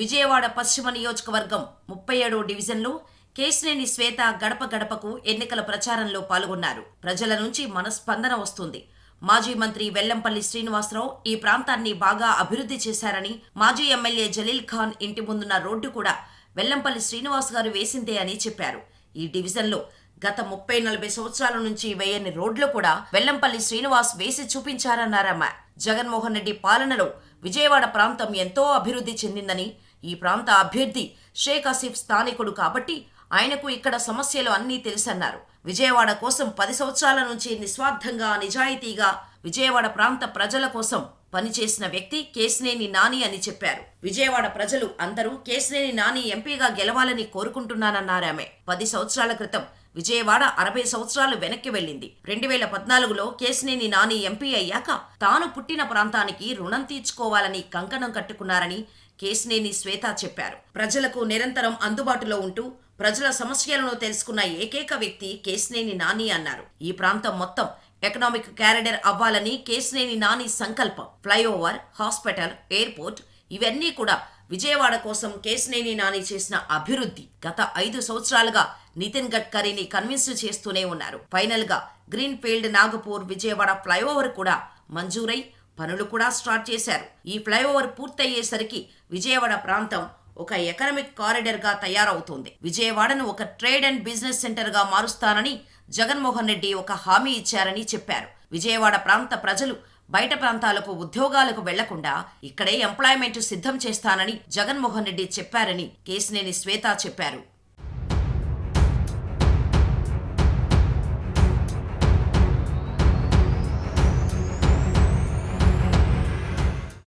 విజయవాడ పశ్చిమ నియోజకవర్గం ముప్పై ఏడో డివిజన్లో కేశినేని శ్వేత గడప గడపకు ఎన్నికల ప్రచారంలో పాల్గొన్నారు. ప్రజల నుంచి మనస్పందన వస్తుంది. మాజీ మంత్రి వెల్లంపల్లి శ్రీనివాసరావు ఈ ప్రాంతాన్ని బాగా అభివృద్ధి చేశారని మాజీ ఎమ్మెల్యే జలీల్ ఖాన్ ఇంటి ముందున్న రోడ్డు కూడా వెల్లంపల్లి శ్రీనివాస్ గారు వేసిందే అని చెప్పారు. ఈ డివిజన్లో గత ముప్పై నలభై సంవత్సరాల నుంచి వేయని రోడ్లు కూడా వెల్లంపల్లి శ్రీనివాస్ వేసి చూపించారన్నారమ్మ. జగన్మోహన్ రెడ్డి పాలనలో విజయవాడ ప్రాంతం ఎంతో అభివృద్ధి చెందిందని ఈ ప్రాంత అభ్యర్థి షేక్ ఆసిఫ్ స్థానికుడు కాబట్టి ఆయనకు ఇక్కడ సమస్యలు అన్నీ తెలుసన్నారు. విజయవాడ కోసం పది సంవత్సరాల నుంచి నిస్వార్థంగా నిజాయితీగా విజయవాడ ప్రాంత ప్రజల కోసం పనిచేసిన వ్యక్తి కేసినేని నాని అని చెప్పారు. విజయవాడ ప్రజలు అందరూ కేసినేని నాని ఎంపీగా గెలవాలని కోరుకుంటున్నానన్నారామె పది సంవత్సరాల క్రితం విజయవాడ అరవై సంవత్సరాలు వెనక్కి వెళ్ళింది. రెండు వేల పద్నాలుగులో కేసినేని నాని ఎంపీ అయ్యాక తాను పుట్టిన ప్రాంతానికి రుణం తీర్చుకోవాలని కంకణం కట్టుకున్నారని కేశినేని శ్వేత చెప్పారు. ప్రజలకు నిరంతరం అందుబాటులో ఉంటూ ప్రజల సమస్యలను తెలుసుకున్న ఏకైక వ్యక్తి కేశినేని నాని అన్నారు. ఈ ప్రాంతం మొత్తం ఎకనామిక్ క్యారిడర్ అవ్వాలని కేశినేని నాని సంకల్పం. ఫ్లైఓవర్ హాస్పిటల్ ఎయిర్పోర్ట్ ఇవన్నీ కూడా విజయవాడ కోసం కేశినేని నాని చేసిన అభివృద్ధి. గత ఐదు సంవత్సరాలుగా నితిన్ గడ్కరీని కన్విన్స్ చేస్తూనే ఉన్నారు. ఫైనల్గా green field Nagpur Vijayawada flyover కూడా మంజూరై పనులు కూడా స్టార్ట్ చేశారు. ఈ ఫ్లైఓవర్ పూర్తయ్యేసరికి విజయవాడ ప్రాంతం ఒక ఎకనమిక్ కారిడర్గా తయారవుతోంది. విజయవాడను ఒక ట్రేడ్ అండ్ బిజినెస్ సెంటర్గా మారుస్తానని జగన్మోహన్ రెడ్డి ఒక హామీ ఇచ్చారని చెప్పారు. విజయవాడ ప్రాంత ప్రజలు బయట ప్రాంతాలకు ఉద్యోగాలకు వెళ్ళకుండా ఇక్కడే ఎంప్లాయ్మెంట్ సిద్ధం చేస్తానని జగన్మోహన్ రెడ్డి చెప్పారని కేసినేని శ్వేత చెప్పారు.